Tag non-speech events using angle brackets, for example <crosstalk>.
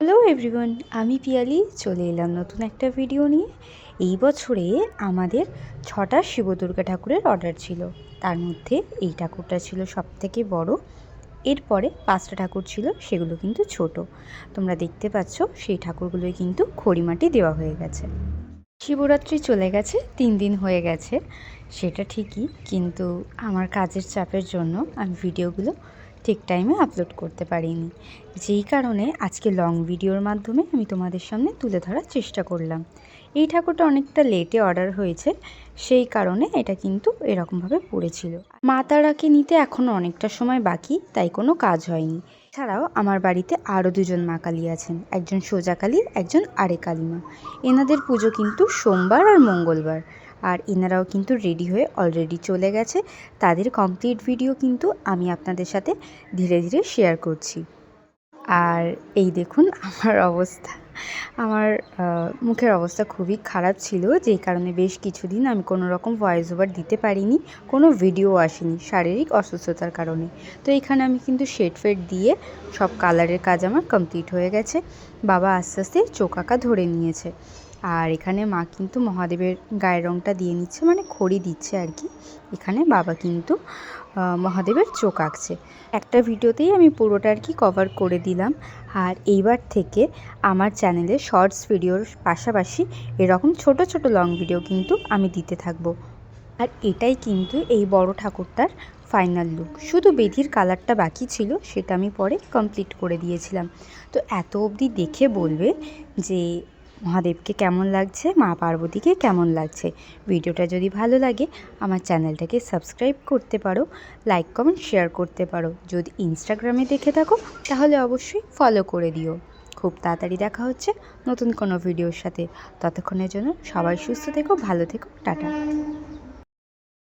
Hello everyone, আমি পিয়ালি। চলে এলাম নতুন একটা ভিডিও নিয়ে। এই বছরে আমাদের ছটা শিব দুর্গা ঠাকুরের অর্ডার ছিল। তার মধ্যে এই ঠাকুরটা ছিল সব থেকে বড়। এরপরে পাঁচটা ঠাকুর ছিল, সেগুলো কিন্তু ছোট। তোমরা দেখতে পাচ্ছ, সেই ঠাকুরগুলোই কিন্তু খড়িমাটি দেওয়া হয়ে গেছে। শিবরাত্রি চলে গেছে, তিন দিন হয়ে গেছে। সেটা ঠিকই, কিন্তু আমার কাজের চাপের জন্য আমি ভিডিওগুলো ঠিক টাইমে আপলোড করতে পারিনি। যেই কারণে আজকে লং ভিডিওর মাধ্যমে আমি তোমাদের সামনে তুলে ধরার চেষ্টা করলাম। এই ঠাকুরটা অনেকটা লেটে অর্ডার হয়েছে, সেই কারণে এটা কিন্তু এরকমভাবে পড়েছিল। মা তারাকে নিতে এখনও অনেকটা সময় বাকি, তাই কোনো কাজ হয়নি। এছাড়াও আমার বাড়িতে আরও দুজন মা কালী আছেন, একজন সোজা কালী, একজন আরে কালীমা এনাদের পুজো কিন্তু সোমবার আর মঙ্গলবার। আর এনারাও কিন্তু রেডি হয়ে অলরেডি চলে গেছে। তাদের কমপ্লিট ভিডিও কিন্তু আমি আপনাদের সাথে ধীরে ধীরে শেয়ার করছি। আর এই দেখুন <laughs> আমার অবস্থা। আমার মুখের অবস্থা খুবই খারাপ ছিল, যেই কারণে বেশ কিছুদিন আমি কোনো রকম ভয়েস ওভার দিতে পারিনি, কোনো ভিডিও আসেনি শারীরিক অসুস্থতার কারণে। তো এখানে আমি কিন্তু শেড ফেড দিয়ে সব কালারের কাজ আমার কমপ্লিট হয়ে গেছে। বাবা আস্তে আস্তে চোখ আঁকা ধরে নিয়েছে। আর এখানে মা কিন্তু মহাদেবের গায়ের রঙটা দিয়ে নিচ্ছে মানে খড়ি দিচ্ছে আর কি। এখানে বাবা কিন্তু মহাদেবের চোখ আঁকছে। একটা ভিডিওতেই আমি পুরোটা আর কি কভার করে দিলাম। আর এইবার থেকে আমার চ্যানেলে শর্টস ভিডিওর পাশাপাশি এরকম ছোট ছোট লং ভিডিও কিন্তু আমি দিতে থাকব। আর এটাই কিন্তু এই বড় ঠাকুরটার ফাইনাল লুক শুধু বেধির কালারটা বাকি ছিল, সেটা আমি পরে কমপ্লিট করে দিয়েছিলাম। তো এত অবধি দেখে বলবে যে মহাদেবকে কেমন লাগছে, মা পার্বতীকে কেমন লাগছে, ভিডিওটা যদি ভালো লাগে, আমার চ্যানেলটাকে সাবস্ক্রাইব করতে পারো, লাইক, কমেন্ট, শেয়ার করতে পারো। যদি ইনস্টাগ্রামে দেখে থাকো, তাহলে অবশ্যই ফলো করে দিও। খুব তাড়াতাড়ি দেখা হচ্ছে নতুন কোনো ভিডিওর সাথে। ততক্ষণের জন্য সবাই সুস্থ থেকো, ভালো থেকো, টাটা।